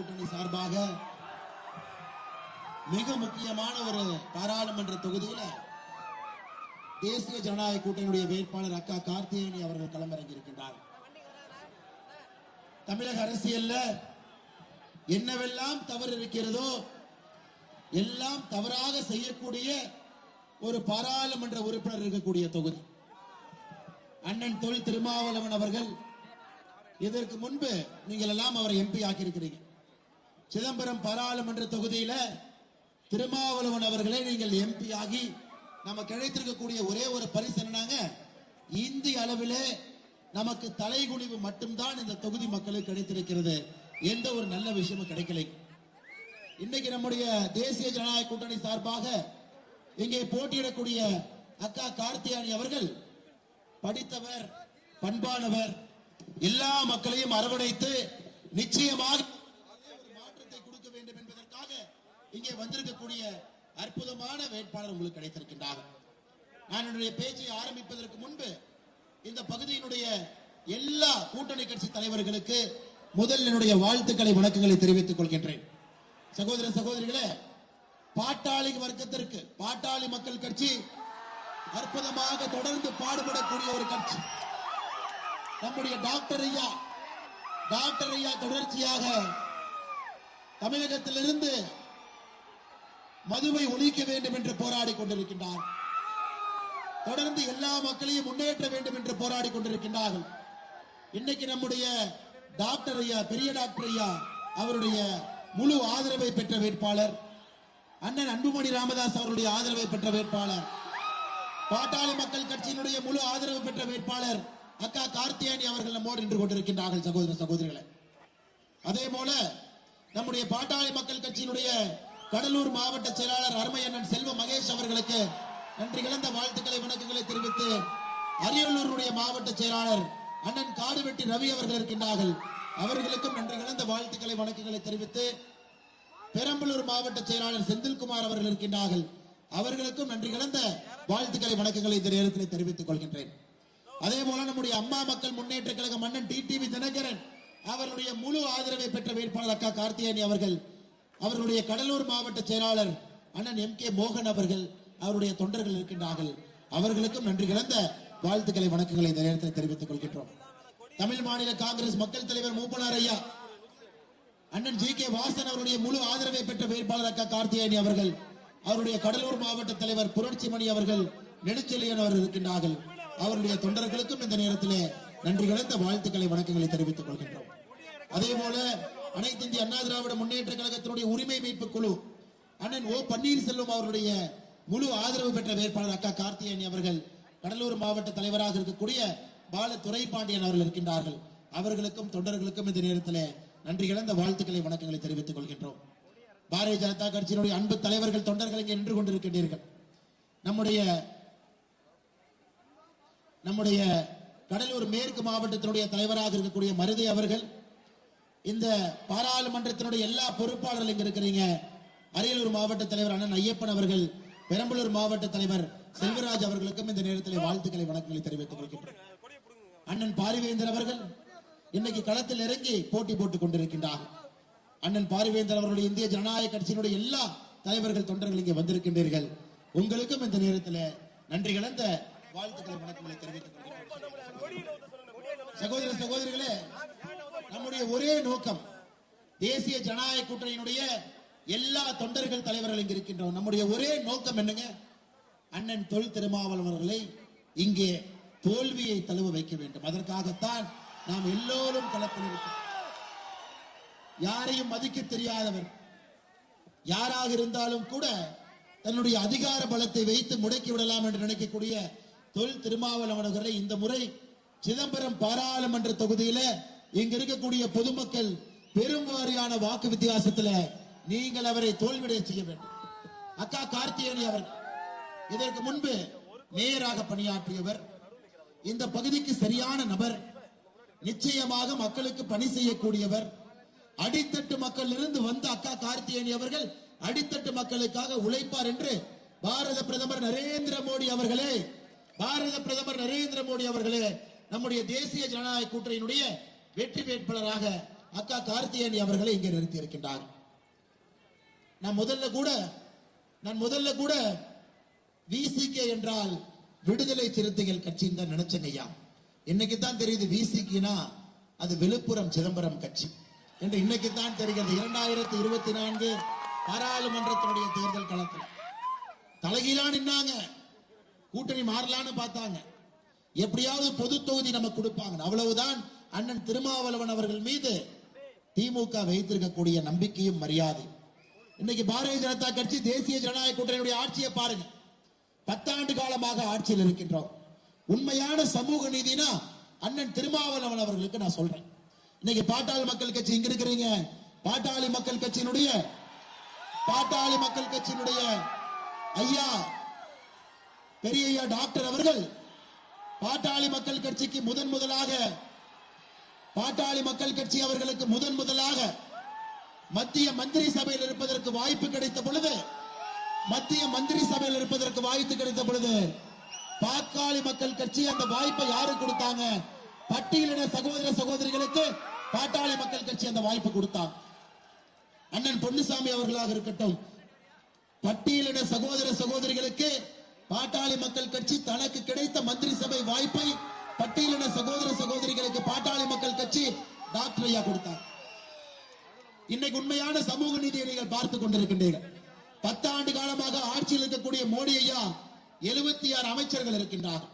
கூட்டணி சார்பாக மிக முக்கியமான ஒரு பாராளுமன்ற தொகுதியில தேசிய ஜனநாயக கூட்டணியுடைய வேட்பாளர் அக்கா கார்த்திகேயனி அவர்கள் களமிறங்கி இருக்கின்றார் தமிழக அரசியல்ல என்னவெல்லாம் தவறு இருக்கிறதோ எல்லாம் தவறாக செய்யக்கூடிய ஒரு பாராளுமன்ற உறுப்பினர் இருக்கக்கூடிய தொகுதி. அண்ணன் தொல் திருமாவளவன் அவர்கள் இதற்கு முன்பு நீங்கள் எல்லாம் அவரை எம்பி ஆக்கியிருக்கிறீங்க. சிதம்பரம் பாராளுமன்ற தொகுதியில திருமாவளவன் அவர்களே நீங்கள் எம்பி ஆகி நம்ம கிடைத்திருக்கக்கூடிய ஒரே ஒரு பரிசு என்னன்னாங்க? இந்திய அளவிலே நமக்கு தலைகுனிவு மட்டும்தான் இந்த தொகுதி மக்களுக்கு கிடைத்திருக்கிறது. எந்த ஒரு நல்ல விஷயமும் கிடைக்கலை. இன்னைக்கு நம்முடைய தேசிய ஜனநாயக கூட்டணி சார்பாக இங்கே போட்டியிடக்கூடிய அக்கா கார்த்தியானி அவர்கள் படித்தவர் பண்பானவர் எல்லா மக்களையும் அரவணைத்து நிச்சயமாக ஒரு மாற்றத்தை கொடுக்க வேண்டும் என்பதற்காக இங்கே வந்திருக்கக்கூடிய அற்புதமான வேட்பாளர் உங்களுக்கு கிடைத்திருக்கின்றார். நான் என்னுடைய பேச்சை ஆரம்பிப்பதற்கு முன்பு இந்த பகுதியினுடைய எல்லா கூட்டணி கட்சி தலைவர்களுக்கு முதல் என்னுடைய வாழ்த்துக்களை வணக்கங்களை தெரிவித்துக் கொள்கின்றேன். சகோதர சகோதரிகளே பாட்டாளி வர்க்கத்திற்கு பாட்டாளி மக்கள் கட்சி அற்புதமாக தொடர்ந்து பாடுபடக்கூடிய ஒரு கட்சி. நம்முடைய டாக்டர் ஐயா டாக்டர் ஐயா தொடர்ச்சியாக தமிழகத்திலிருந்து மதுவை ஒழிக்க வேண்டும் என்று போராடி கொண்டிருக்கின்றார். தொடர்ந்து எல்லா மக்களையும் முன்னேற்ற வேண்டும் என்று போராடி கொண்டிருக்கின்றார்கள். இன்னைக்கு நம்முடைய டாக்டர் ஐயா பெரிய டாக்டர் ஐயா அவருடைய முழு ஆதரவை பெற்ற வேட்பாளர் அண்ணன் அன்புமணி ராமதாஸ் அவருடைய ஆதரவை பெற்ற வேட்பாளர் பாட்டாளி மக்கள் கட்சியினுடைய முழு ஆதரவு பெற்ற வேட்பாளர் அக்கா கார்த்தியானி அவர்கள் நம்மோடு நின்று கொண்டிருக்கின்றார்கள் சகோதர சகோதரிகளை. அதே போல நம்முடைய பாட்டாளி மக்கள் கட்சியினுடைய கடலூர் மாவட்ட செயலாளர் அருமையண்ணன் செல்வ மகேஷ் அவர்களுக்கு நன்றி கலந்த வாழ்த்துக்களை வணக்கங்களை தெரிவித்து அரியலூருடைய மாவட்ட செயலாளர் அண்ணன் காடுவெட்டி ரவி அவர்கள் இருக்கின்றார்கள். அவர்களுக்கும் நன்றி கலந்த வாழ்த்துக்களை வணக்கங்களை தெரிவித்து பெரம்பலூர் மாவட்ட செயலாளர் செந்தில்குமார் அவர்கள் இருக்கின்றார்கள். அவர்களுக்கும் நன்றி கலந்த வாழ்த்துக்களை வணக்கங்களை இந்த நேரத்தில் தெரிவித்துக் கொள்கின்றேன். அதே போல நம்முடைய அம்மா மக்கள் முன்னேற்ற கழக மன்னன் டிடிவி தினகரன் அவருடைய முழு ஆதரவை பெற்ற வேட்பாளர் அக்கா கார்த்தியானி அவர்கள் அவர்களுடைய கடலூர் மாவட்ட செயலாளர் அண்ணன் எம் கே மோகன் அவர்கள் அவருடைய தொண்டர்கள் இருக்கின்றார்கள். அவர்களுக்கும் நன்றி கலந்த வாழ்த்துக்களை வணக்கங்களை இந்த நேரத்தில் தெரிவித்துக் கொள்கின்றோம். தமிழ் மாநில காங்கிரஸ் மக்கள் தலைவர் மூப்பனார் ஐயா அண்ணன் ஜி கே வாசன் அவருடைய முழு ஆதரவை பெற்ற வேட்பாளர் அக்கா கார்த்தியாயனி அவர்கள் அவருடைய கடலூர் மாவட்ட தலைவர் புரட்சிமணி அவர்கள் நெடுச்செழியன் அவர்கள் இருக்கின்றார்கள். அவருடைய தொண்டர்களுக்கும் இந்த நேரத்திலே நன்றி கலந்த வாழ்த்துக்களை வணக்கங்களை தெரிவித்துக் கொள்கின்றோம். அதே போல அனைத்து இந்திய அண்ணா திராவிட முன்னேற்ற கழகத்தினுடைய உரிமை மீட்பு குழு அண்ணன் ஓ பன்னீர்செல்வம் அவருடைய முழு ஆதரவு பெற்ற வேட்பாளர் அக்கா கார்த்திகேயன் அவர்கள் கடலூர் மாவட்ட தலைவராக இருக்கக்கூடிய பால துரைப்பாண்டியன் அவர்கள் இருக்கின்றார்கள். அவர்களுக்கும் தொண்டர்களுக்கும் இந்த நேரத்தில் நன்றி இழந்த வாழ்த்துக்களை வணக்கங்களை தெரிவித்துக் கொள்கின்றோம். பாரதிய ஜனதா கட்சியினுடைய அன்பு தலைவர்கள் தொண்டர்கள் இங்கே நின்று கொண்டிருக்கின்றீர்கள். நம்முடைய நம்முடைய கடலூர் மேற்கு மாவட்டத்தினுடைய தலைவராக இருக்கக்கூடிய மருதை அவர்கள் இந்த பாராளுமன்றத்தினுடைய எல்லா பொறுப்பாளர்கள் இங்க இருக்கிறீங்க? அரியலூர் மாவட்ட தலைவர் அண்ணன் ஐயப்பன் அவர்கள் பெரம்பலூர் மாவட்ட தலைவர் செல்வராஜ் அவர்களுக்கும் இந்த நேரத்தில் வாழ்த்துக்களை வணக்கங்களை தெரிவித்துக் கொள்கின்றனர் அண்ணன் பாரிவேந்தர் அவர்கள் இன்னைக்கு களத்தில் இறங்கி போட்டி போட்டுக் கொண்டிருக்கின்றார். அண்ணன் பாரிவேந்தர் அவர்களுடைய இந்திய ஜனநாயக கட்சியினுடைய எல்லா தலைவர்கள் தொண்டர்கள் இங்கே வந்திருக்கின்றீர்கள். உங்களுக்கும் இந்த நேரத்தில் நன்றி கலந்த வாழ்த்துக்களை வணக்கங்களை தெரிவித்துக் கொள்கிறேன் சகோதர சகோதரிகளே நம்முடைய ஒரே நோக்கம் தேசிய ஜனநாயக கூட்டணியினுடைய எல்லா தொண்டர்கள் தலைவர்கள் இங்கு இருக்கின்றோம். நம்முடைய ஒரே நோக்கம் என்னங்க? அண்ணன் தொல் திருமாவளவன் அவர்களை இங்கே தோல்வியை தழுவ வைக்க வேண்டும். அதற்காகத்தான் நாம் எல்லோரும் களத்தில் இருக்கிறோம். யாரையும் மதிக்க தெரியாதவர் யாராக இருந்தாலும் கூட தன்னுடைய அதிகார பலத்தை வைத்து முடக்கி விடலாம் என்று நினைக்கக்கூடிய தொல் திருமாவளவன் அவர்களை இந்த முறை சிதம்பரம் பாராளுமன்ற தொகுதியில இங்க இருக்கக்கூடிய பொதுமக்கள் பெரும் வாரியான வாக்கு வித்தியாசத்துல நீங்கள் அவரை தோல்விடைய செய்ய வேண்டும். அக்கா கார்த்தியேயனி அவர்கள் இதற்கு முன்பு மேயராக பணியாற்றியவர் இந்த பகுதிக்கு சரியான நபர் நிச்சயமாக மக்களுக்கு பணி செய்யக்கூடியவர் அடித்தட்டு மக்கள் இருந்து வந்த அக்கா கார்த்தியேயனி அவர்கள் அடித்தட்டு மக்களுக்காக உழைப்பார் என்று பாரத பிரதமர் நரேந்திர மோடி அவர்களே பாரத பிரதமர் நரேந்திர மோடி அவர்களே நம்முடைய தேசிய ஜனநாயக கூட்டணியினுடைய வெற்றி வேட்பாளராக அக்கா கார்த்தியேயனி அவர்களை இங்கே நிறுத்தி இருக்கின்றார் நான் முதல்ல கூட நான் முதல்ல கூட விசிகே என்றால் விடுதலை சிறுத்தைகள் கட்சின்னு தான் நினைச்சேங்க ஐயா. இன்னைக்கு தான் தெரியுது விசிகினா அது விழுப்புரம் சிதம்பரம் கட்சி. என்று இன்னைக்கு தான் தெரிகிறது. இரண்டாயிரத்தி இருபத்தி நான்கு பாராளுமன்றத்தினுடைய தேர்தல் களத்தில். தலைகீழா நின்னாங்க. கூட்டணி மாறலான்னு பார்த்தாங்க. எப்படியாவது பொது தொகுதி நமக்கு கொடுப்பாங்க அவ்வளவுதான் அண்ணன் திருமாவளவன் அவர்கள் மீது திமுக வைத்திருக்கக்கூடிய நம்பிக்கையும் மரியாதை இன்னைக்கு பாரதிய ஜனதா கட்சி தேசிய ஜனநாயக கூட்டணியுடைய ஆட்சியை பாருங்க. பத்தாண்டு காலமாக ஆட்சியில் இருக்கின்றோம். உண்மையான சமூக நீதினா அண்ணன் திருமாவளவன் அவர்களுக்கு நான் சொல்றேன். இன்னைக்கு பாட்டாளி மக்கள் கட்சி இங்க இருக்கிறீங்க? பாட்டாளி மக்கள் கட்சியினுடைய பாட்டாளி மக்கள் கட்சியினுடைய ஐயா பெரிய ஐயா டாக்டர் அவர்கள் பாட்டாளி மக்கள் கட்சிக்கு முதன் முதலாக பாட்டாளி மக்கள் கட்சி அவர்களுக்கு முதன் முதலாக மத்திய மந்திரி சபையில் இருப்பதற்கு வாய்ப்பு கிடைத்த பொழுது மத்திய மந்திரி சபையில் இருப்பதற்கு வாய்ப்பு கிடைத்த பொழுது பாக்காளி மக்கள் கட்சி அந்த வாய்ப்பை யாரு கொடுத்தாங்க? பட்டியலின சகோதர சகோதரிகளுக்கு பாட்டாளி மக்கள் கட்சி அந்த வாய்ப்பு கொடுத்தாங்க. அண்ணன் பொன்னுசாமி அவர்களாக இருக்கட்டும் பட்டியலின சகோதர சகோதரிகளுக்கு பாட்டாளி மக்கள் கட்சி தனக்கு கிடைத்த மந்திரி சபை வாய்ப்பை பட்டியலின சகோதர சகோதரிகளுக்கு பாட்டாளி மக்கள் கட்சி டாக்டர் ஐயா கொடுத்தார். இன்னைக்கு உண்மையான சமூக நீதியை நீங்கள் பார்த்துக் கொண்டிருக்கின்றீர்கள். பத்தாண்டு காலமாக ஆட்சியில் இருக்கக்கூடிய மோடி ஐயா எழுபத்தி ஆறு அமைச்சர்கள் இருக்கின்றார்கள்.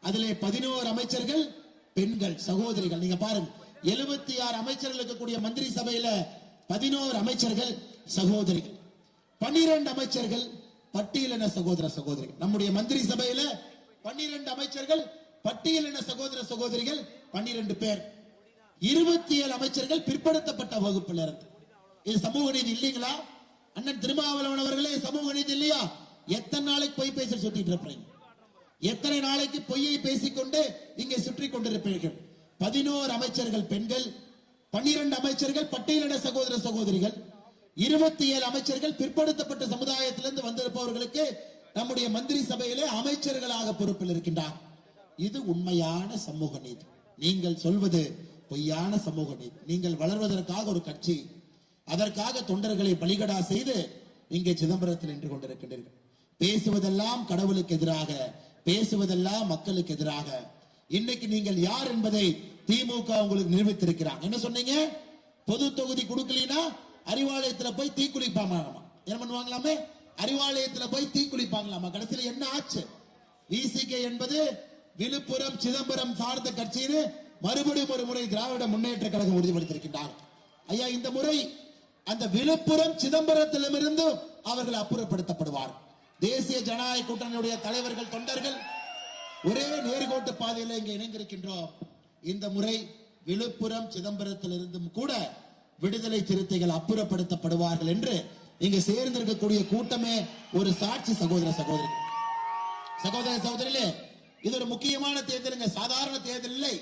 அதிலே பதினோரு அமைச்சர்கள் பெண்கள் சகோதரிகள். நீங்க பாருங்க எழுபத்தி ஆறு அமைச்சர்கள் இருக்கக்கூடிய மந்திரி சபையில பதினோரு அமைச்சர்கள் சகோதரிகள். பன்னிரண்டு அமைச்சர்கள் பட்டியலின சகோதர சகோதரிகள். நம்முடைய மந்திரி சபையில பன்னிரண்டு அமைச்சர்கள் பட்டியலின சகோதர சகோதரிகள் பன்னிரண்டு பேர். இருபத்தி ஏழு அமைச்சர்கள் பிற்படுத்தப்பட்ட வகுப்புல இருந்து. இது சமூக நீதி இல்லைங்களா? அண்ணன் திருமாவளவன் அவர்களே சமூக நீதி இல்லையா? எத்தனை நாளைக்கு பொய் பேச சுத்திட்டு இருப்பீங்க? எத்தனை நாளைக்கு பொய்யை பேசிக்கொண்டு இங்கே சுற்றி கொண்டிருப்பீர்கள்? பதினோரு அமைச்சர்கள் பெண்கள் பன்னிரண்டு அமைச்சர்கள் பட்டியலின சகோதர சகோதரிகள் இருபத்தி ஏழு அமைச்சர்கள் பிற்படுத்தப்பட்ட சமுதாயத்திலிருந்து வந்திருப்பவர்களுக்கு நம்முடைய மந்திரி சபையிலே அமைச்சர்களாக பொறுப்பில் இருக்கின்றார். இது உண்மையான சமூக நீதி. நீங்கள் சொல்வது பொய்யான சமூக நீதி. நீங்கள் வளர்வதற்காக ஒரு கட்சி அதற்காக தொண்டர்களை பலிகடா செய்து இங்கே சிதம்பரத்தில் நின்று கொண்டிருக்கின்றீர்கள். பேசுவதெல்லாம் கடவுளுக்கு எதிராக பேசுவதெல்லாம் மக்களுக்கு எதிராக. இன்னைக்கு நீங்கள் யார் என்பதை திமுக உங்களுக்கு நிரூபித்திருக்கிறாங்க. என்ன சொன்னீங்க? பொது தொகுதி கொடுக்கலனா அறிவாலயத்துல போய் தீக்குளிப்பாங்களாமா என்ன பண்ணுவாங்களாமே? அறிவாலயத்துல போய் தீக்குளிப்பாங்களாமா கடைசியில் என்ன ஆச்சு? விசிகே என்பது விழுப்புரம் சிதம்பரம் சார்ந்த கட்சின்னு மறுபடியும் ஒரு முறை திராவிட முன்னேற்ற கழகம் உறுதிப்படுத்தியிருக்கின்றார். ஐயா இந்த முறை அந்த விழுப்புரம் சிதம்பரத்திலிருந்து அவர்கள் அப்புறப்படுத்தப்படுவார். தேசிய ஜனநாயக கூட்டணியுடைய தலைவர்கள் தொண்டர்கள் ஒரே நேர்கோட்டு பாதையில இங்கே இணைந்திருக்கின்றோம். இந்த முறை விழுப்புரம் சிதம்பரத்திலிருந்தும் கூட விடுதலை சிறுத்தைகள் அப்புறப்படுத்தப்படுவார்கள் என்று இங்கு சேர்ந்திருக்கக்கூடிய கூட்டமே ஒரு சாட்சி சகோதர சகோதரி சகோதர சகோதரிலே இது ஒரு முக்கியமான தேர்தலுங்க. சாதாரண தேர்தல் இல்லை.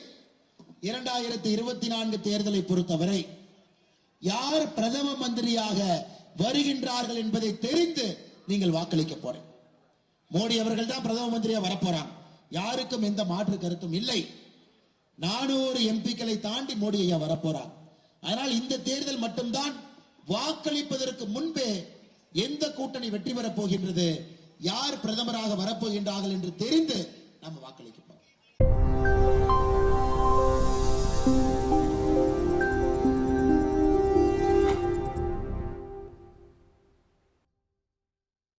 இரண்டாயிரத்தி இருபத்தி நான்கு தேர்தலை பொறுத்தவரை யார் பிரதம மந்திரியாக வருகின்றார்கள் என்பதை தெரிந்து நீங்கள் வாக்களிக்க போறேன். மோடி அவர்கள் தான் பிரதம மந்திரியா வரப்போறாங்க. யாருக்கும் எந்த மாற்று கருத்தும் இல்லை. நானூறு எம்பிக்களை தாண்டி மோடி ஐயா வரப்போறார். அதனால் இந்த தேர்தல் மட்டும்தான் வாக்களிப்பதற்கு முன்பே எந்த கூட்டணி வெற்றி பெறப் போகின்றது யார் பிரதமராக வரப்போகின்றார்கள் என்று தெரிந்து நம்ம வாக்களிக்க போறோம்